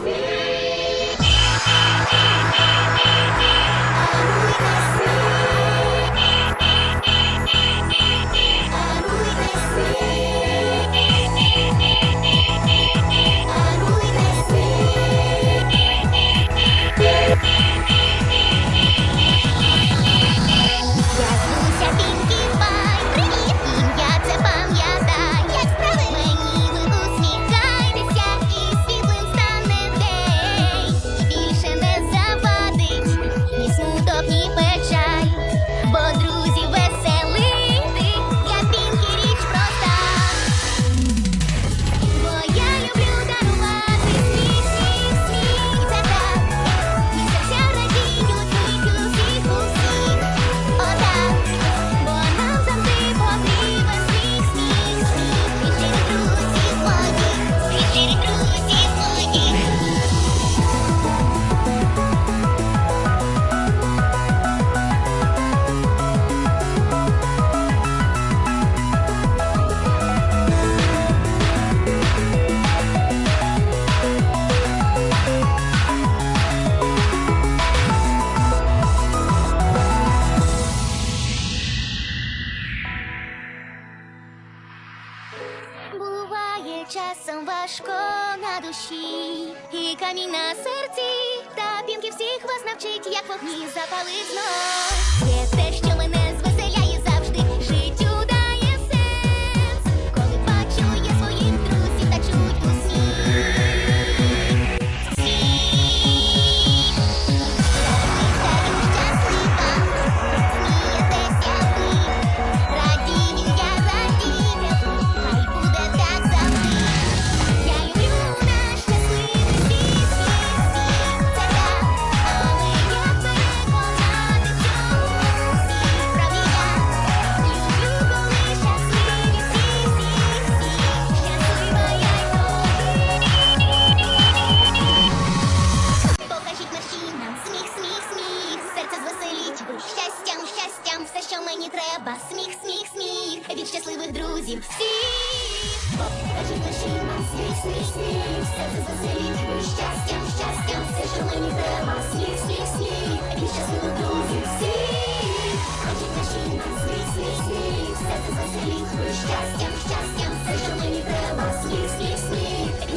Spirit. Часом важко на душі і камінь на серці. Та пінки всіх вас навчить, як вогні запали знов. Є те, що щастям, щастям, все, що мені треба. Сміх, сміх, сміх, від щасливих друзів всіх. Покажіть мерщій сміх, сміх, сміх, серце звеселіть ви щастям, щастям, все, що мені треба. Сміх, сміх, сміх, від щасливих друзів всіх. Мерщій нам сміх, сміх, сміх, серце звеселіть ви щастям, щастям, все, що мені треба. Сміх, сміх, сміх,